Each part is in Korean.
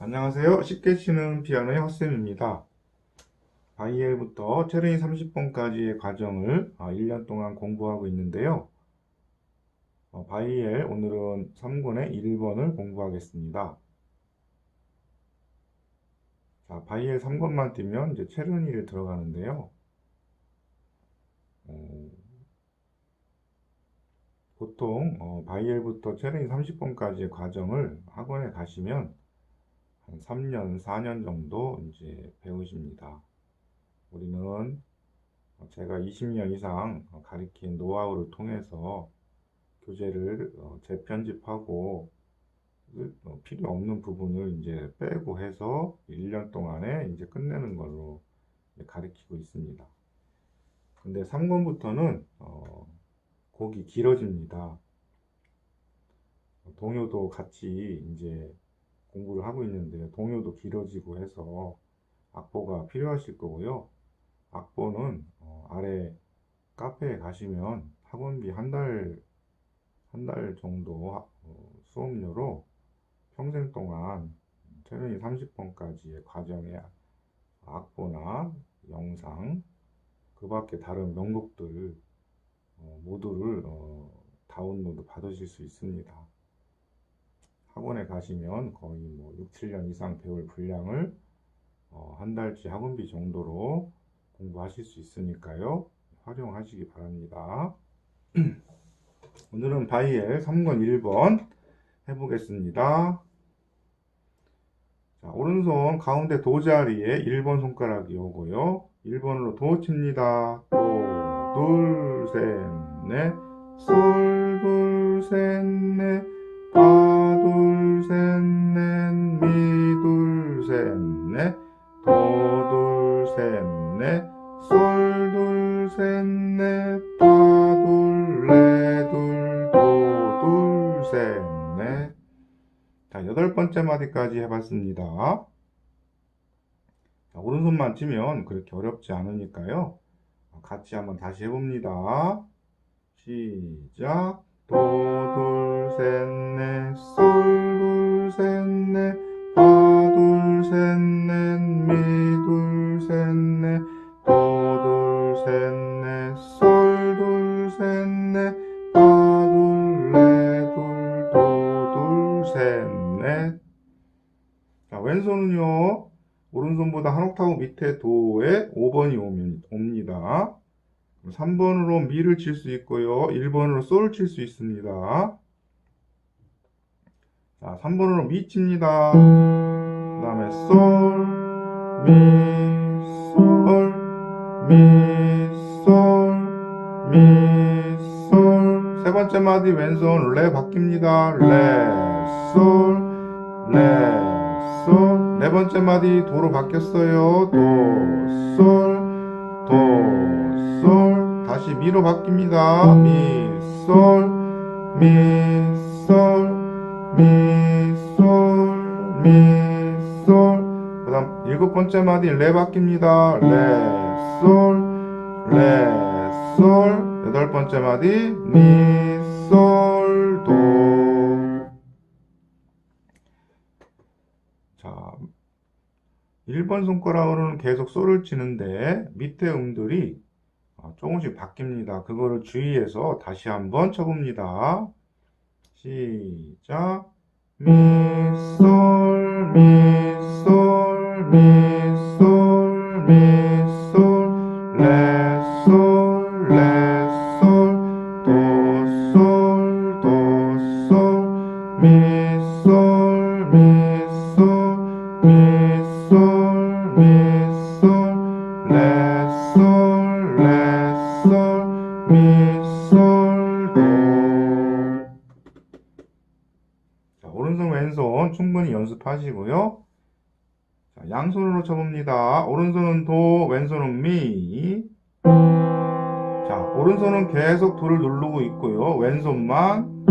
안녕하세요. 쉽게 치는 피아노의 헛쌤입니다. 바이엘부터 체르니 30번까지의 과정을 1년 동안 공부하고 있는데요. 어, 바이엘 오늘은 3권의 1번을 공부하겠습니다. 자, 바이엘 3권만 뛰면 이제 체르니를 들어가는데요. 어, 보통 어, 바이엘부터 체르니 30번까지의 과정을 학원에 가시면 한 3년, 4년 정도 이제 배우십니다. 우리는 제가 20년 이상 가르친 노하우를 통해서 교재를 어, 재편집하고 어, 필요 없는 부분을 이제 빼고 해서 1년 동안에 이제 끝내는 걸로 가르치고 있습니다. 근데 3권부터는 어, 곡이 길어집니다. 동요도 같이 이제 공부를 하고 있는데 동요도 길어지고 해서 악보가 필요하실 거고요. 악보는 어, 아래 카페에 가시면 학원비 한 달, 한 달 정도 어, 수업료로 평생 동안 체르니 30번까지의 과정의 악보나 영상, 그 밖에 다른 명곡들 어, 모두를 어, 다운로드 받으실 수 있습니다. 학원에 가시면 거의 뭐 6, 7년 이상 배울 분량을 어, 한 달치 학원비 정도로 공부하실 수 있으니까요. 활용하시기 바랍니다. 오늘은 바이엘 3권 1번 해보겠습니다. 자, 오른손 가운데 도 자리에 1번 손가락이 오고요. 1번으로 도 칩니다. 도, 둘, 셋, 넷, 솔, 둘, 셋, 넷, 번째 마디까지 해봤습니다. 자, 오른손만 치면 그렇게 어렵지 않으니까요. 같이 한번 다시 해봅니다. 시작. 도, 둘, 셋, 넷, 솔, 둘, 셋, 넷, 파, 둘, 셋, 넷, 미, 둘, 셋, 넷, 도, 둘, 셋, 넷, 솔, 둘, 셋, 넷, 파, 둘, 레, 둘, 도, 둘, 셋, 넷. 자, 왼손은요, 오른손보다 한 옥타브 밑에 도에 5번이 오면, 옵니다. 3번으로 미를 칠 수 있고요. 1번으로 솔을 칠수 있습니다. 자, 3번으로 미 칩니다. 그 다음에 솔, 미, 솔, 미, 솔, 미, 솔. 세 번째 마디 왼손 레 바뀝니다. 레, 솔, 레, 솔. 네 번째 마디 도로 바뀌었어요. 도, 솔, 도, 솔. 다시 미로 바뀝니다. 미, 솔, 미, 솔, 미, 솔, 미, 솔. 그 다음 일곱 번째 마디 레 바뀝니다. 레, 솔, 레, 솔. 여덟 번째 마디 미, 솔, 도. 1번 손가락으로는 계속 솔을 치는데 밑에 음들이 어, 조금씩 바뀝니다. 그거를 주의해서 다시 한번 쳐봅니다. 시작. 미, 솔, 미, 솔, 미, 자, 양손으로 쳐봅니다. 오른손은 도, 왼손은 미. 자, 오른손은 계속 도를 누르고 있고요. 왼손만.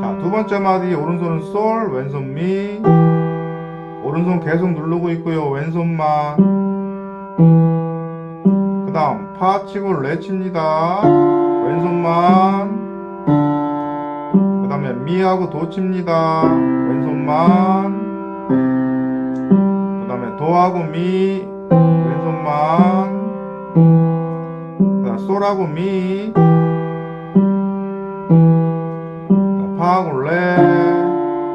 자, 두 번째 마디 오른손은 솔, 왼손 미. 오른손 계속 누르고 있고요. 왼손만. 그 다음 파 치고 레 칩니다. 왼손만. 그 다음에 미하고 도 칩니다. 왼손만. 도하고 미 왼손만. 그 다음 솔하고 미. 자, 파하고 레.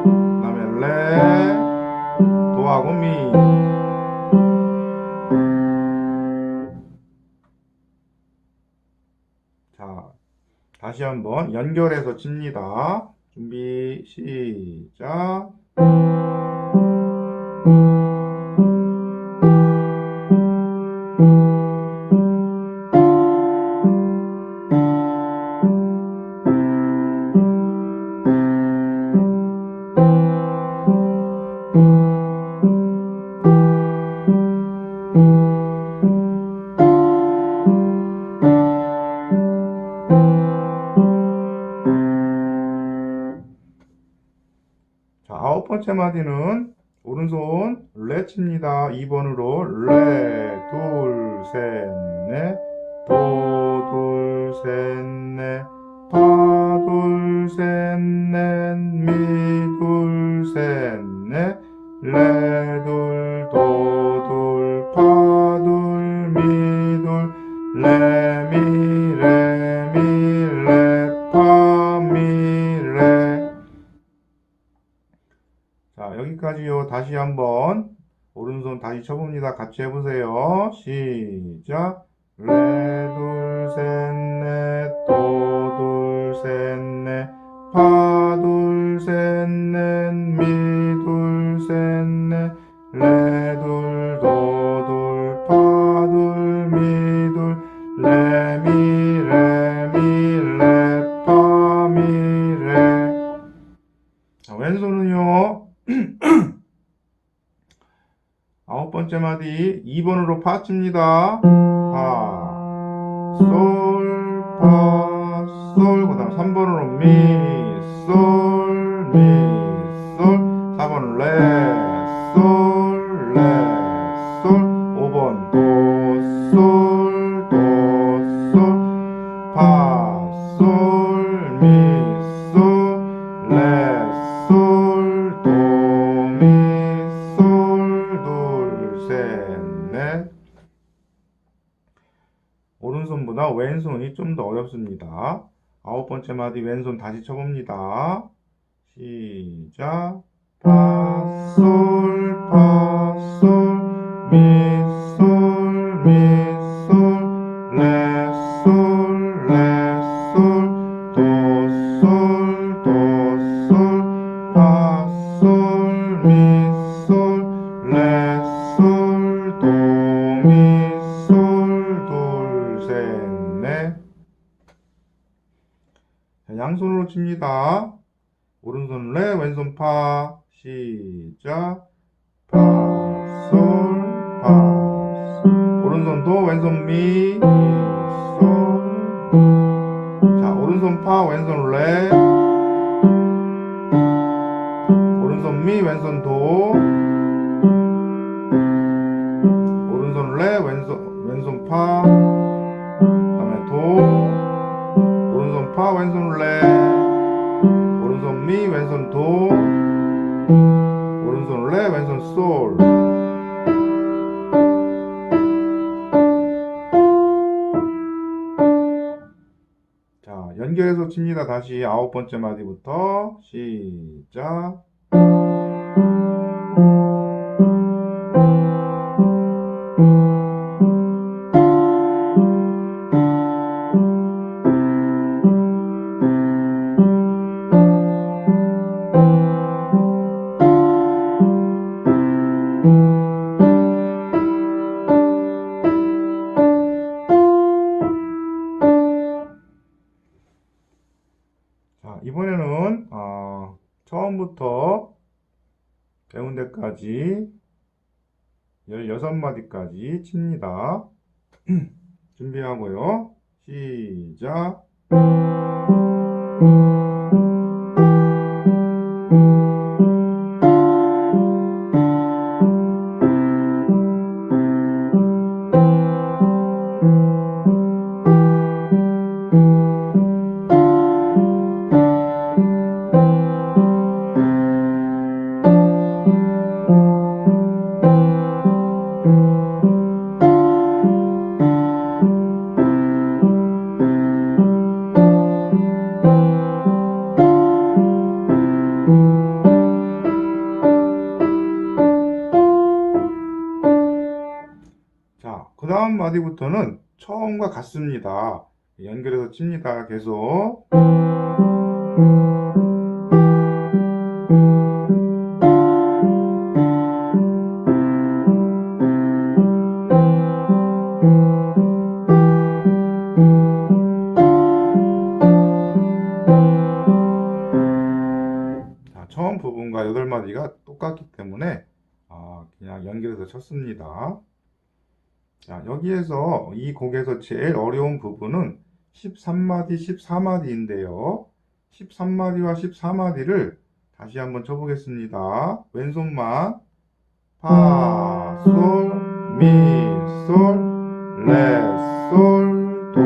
그 다음에 레. 도하고 미. 자, 다시 한번 연결해서 칩니다. 준비, 시작. 번째 마디는 오른손 레 칩니다. 2번으로 레, 둘, 셋, 넷, 도, 둘, 셋, 넷, 파, 둘, 셋, 넷, 미, 둘, 셋, 넷, 레, 여기까지요. 다시 한번 오른손 다시 쳐봅니다. 같이 해보세요. 시작. 레, 둘, 셋, 넷, 도, 둘, 셋, 넷, 파, 둘, 셋, 넷, 미, 둘, 셋, 넷, 레, 마디 2번으로 파 칩니다. 파, 솔, 파, 솔. 그 다음 3번으로 미, 솔, 미, 솔. 오른손보다 왼손이 좀 더 어렵습니다. 아홉 번째 마디 왼손 다시 쳐봅니다. 시작. 파, 솔, 파, 솔, 미, 칩니다. 오른손 레, 왼손 파. 시작. 파, 솔, 파, 솔. 오른손 도, 왼손 미, 미, 솔. 자, 오른손 파, 왼손 레. 오른손 미, 왼손 도. 오른손 레, 왼손, 왼손 파. 그 다음에 도. 오른손 파, 왼손 레. 미, 왼손 도. 오른손 레, 왼손 솔. 자, 연결해서 칩니다. 다시 아홉 번째 마디부터 시작. 배운 데까지 16마디까지 칩니다. 준비하고요. 시작. 그 다음 마디부터는 처음과 같습니다. 연결해서 칩니다. 계속. 자, 처음 부분과 여덟 마디가 똑같기 때문에 아, 그냥 연결해서 쳤습니다. 자, 여기에서 이 곡에서 제일 어려운 부분은 13마디, 14마디인데요. 13마디와 14마디를 다시 한번 쳐보겠습니다. 왼손만 파, 솔, 미, 솔, 레, 솔, 도,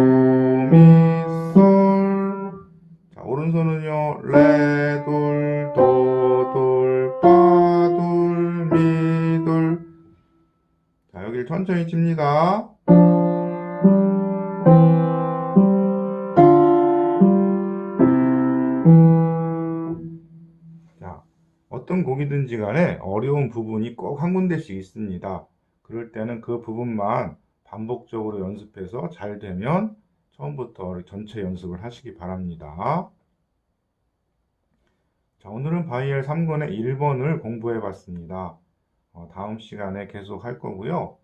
미, 솔. 자, 오른손은요. 레, 돌, 천천히 칩니다. 자, 어떤 곡이든지 간에 어려운 부분이 꼭 한 군데씩 있습니다. 그럴 때는 그 부분만 반복적으로 연습해서 잘 되면 처음부터 전체 연습을 하시기 바랍니다. 자, 오늘은 바이엘 3권의 1번을 공부해 봤습니다. 어, 다음 시간에 계속 할 거고요.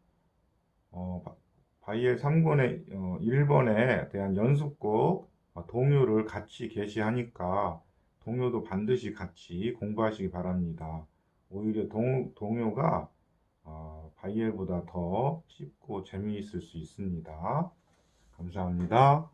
어, 바- 바이엘 3권의 1번에 대한 연습곡 어, 동요를 같이 게시하니까 동요도 반드시 같이 공부하시기 바랍니다. 오히려 동, 동요가 어, 바이엘보다 더 쉽고 재미있을 수 있습니다. 감사합니다.